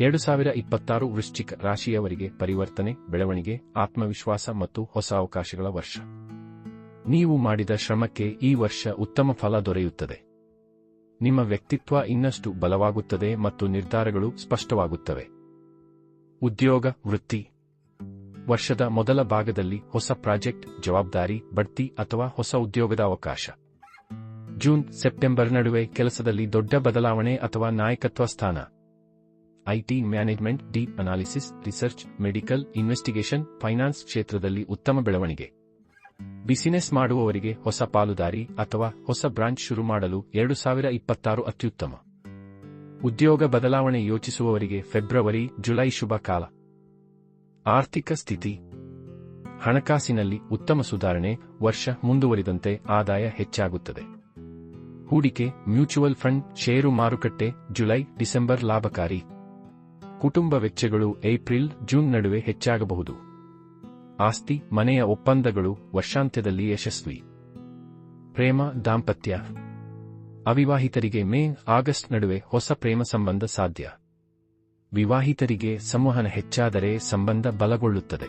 ಎರಡು ಸಾವಿರ ಇಪ್ಪತ್ತಾರು ವೃಶ್ಚಿಕ ರಾಶಿಯವರಿಗೆ ಪರಿವರ್ತನೆ, ಬೆಳವಣಿಗೆ, ಆತ್ಮವಿಶ್ವಾಸ ಮತ್ತು ಹೊಸ ಅವಕಾಶಗಳ ವರ್ಷ. ನೀವು ಮಾಡಿದ ಶ್ರಮಕ್ಕೆ ಈ ವರ್ಷ ಉತ್ತಮ ಫಲ ದೊರೆಯುತ್ತದೆ. ನಿಮ್ಮ ವ್ಯಕ್ತಿತ್ವ ಇನ್ನಷ್ಟು ಬಲವಾಗುತ್ತದೆ ಮತ್ತು ನಿರ್ಧಾರಗಳು ಸ್ಪಷ್ಟವಾಗುತ್ತವೆ. ಉದ್ಯೋಗ, ವೃತ್ತಿ. ವರ್ಷದ ಮೊದಲ ಭಾಗದಲ್ಲಿ ಹೊಸ ಪ್ರಾಜೆಕ್ಟ್, ಜವಾಬ್ದಾರಿ, ಬಡ್ತಿ ಅಥವಾ ಹೊಸ ಉದ್ಯೋಗದ ಅವಕಾಶ. ಜೂನ್, ಸೆಪ್ಟೆಂಬರ್ ನಡುವೆ ಕೆಲಸದಲ್ಲಿ ದೊಡ್ಡ ಬದಲಾವಣೆ ಅಥವಾ ನಾಯಕತ್ವ ಸ್ಥಾನ. IT management, deep analysis, research, medical, investigation, finance ಕ್ಷೇತ್ರದಲ್ಲಿ ಉತ್ತಮ ಬೆಳವಣಿಗೆ. ಬಿಸಿನೆಸ್ ಮಾಡುವವರಿಗೆ ಹೊಸ ಪಾಲುದಾರಿ ಅಥವಾ ಹೊಸ ಬ್ರಾಂಚ್ ಶುರು ಮಾಡಲು ಎರಡು ಸಾವಿರ ಇಪ್ಪತ್ತಾರು ಅತ್ಯುತ್ತಮ. ಉದ್ಯೋಗ ಬದಲಾವಣೆ ಯೋಚಿಸುವವರಿಗೆ ಫೆಬ್ರವರಿ, ಜುಲೈ ಶುಭ ಕಾಲ. ಆರ್ಥಿಕ ಸ್ಥಿತಿ. ಹಣಕಾಸಿನಲ್ಲಿ ಉತ್ತಮ ಸುಧಾರಣೆ, ವರ್ಷ ಮುಂದುವರಿದಂತೆ ಆದಾಯ ಹೆಚ್ಚಾಗುತ್ತದೆ. ಹೂಡಿಕೆ, ಮ್ಯೂಚುವಲ್ ಫಂಡ್, ಷೇರು ಮಾರುಕಟ್ಟೆ, ಜುಲೈ, ಡಿಸೆಂಬರ್ ಲಾಭಕಾರಿ. ಕುಟುಂಬ ವೆಚ್ಚಗಳು ಏಪ್ರಿಲ್, ಜೂನ್ ನಡುವೆ ಹೆಚ್ಚಾಗಬಹುದು. ಆಸ್ತಿ, ಮನೆಯ ಒಪ್ಪಂದಗಳು ವರ್ಷಾಂತ್ಯದಲ್ಲಿ ಯಶಸ್ವಿ. ಪ್ರೇಮ, ದಾಂಪತ್ಯ. ಅವಿವಾಹಿತರಿಗೆ ಮೇ, ಆಗಸ್ಟ್ ನಡುವೆ ಹೊಸ ಪ್ರೇಮ ಸಂಬಂಧ ಸಾಧ್ಯ. ವಿವಾಹಿತರಿಗೆ ಸಂವಹನ ಹೆಚ್ಚಾದರೆ ಸಂಬಂಧ ಬಲಗೊಳ್ಳುತ್ತದೆ.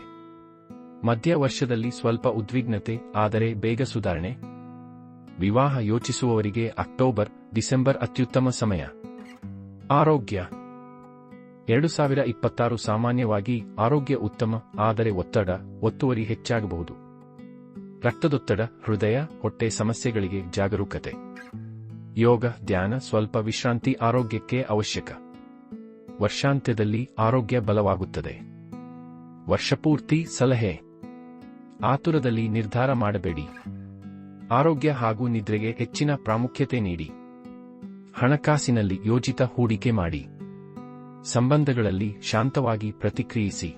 ಮಧ್ಯ ವರ್ಷದಲ್ಲಿ ಸ್ವಲ್ಪ ಉದ್ವಿಗ್ನತೆ, ಆದರೆ ಬೇಗ ಸುಧಾರಣೆ. ವಿವಾಹ ಯೋಚಿಸುವವರಿಗೆ ಅಕ್ಟೋಬರ್, ಡಿಸೆಂಬರ್ ಅತ್ಯುತ್ತಮ ಸಮಯ. ಆರೋಗ್ಯ. ಎರಡು ಸಾವಿರ ಇಪ್ಪತ್ತಾರು ಸಾಮಾನ್ಯವಾಗಿ ಆರೋಗ್ಯ ಉತ್ತಮ, ಆದರೆ ಒತ್ತಡ, ಒತ್ತುವರಿ ಹೆಚ್ಚಾಗಬಹುದು. ರಕ್ತದೊತ್ತಡ, ಹೃದಯ, ಹೊಟ್ಟೆ ಸಮಸ್ಯೆಗಳಿಗೆ ಜಾಗರೂಕತೆ. ಯೋಗ, ಧ್ಯಾನ ಸ್ವಲ್ಪ ವಿಶ್ರಾಂತಿ ಆರೋಗ್ಯಕ್ಕೆ ಅವಶ್ಯಕ. ವರ್ಷಾಂತ್ಯದಲ್ಲಿ ಆರೋಗ್ಯ ಬಲವಾಗುತ್ತದೆ. ವರ್ಷಪೂರ್ತಿ ಸಲಹೆ. ಆತುರದಲ್ಲಿ ನಿರ್ಧಾರ ಮಾಡಬೇಡಿ. ಆರೋಗ್ಯ ಹಾಗೂ ನಿದ್ರೆಗೆ ಹೆಚ್ಚಿನ ಪ್ರಾಮುಖ್ಯತೆ ನೀಡಿ. ಹಣಕಾಸಿನಲ್ಲಿ ಯೋಜಿತ ಹೂಡಿಕೆ ಮಾಡಿ. ಸಂಬಂಧಗಳಲ್ಲಿ ಶಾಂತವಾಗಿ ಪ್ರತಿಕ್ರಿಯಿಸಿ.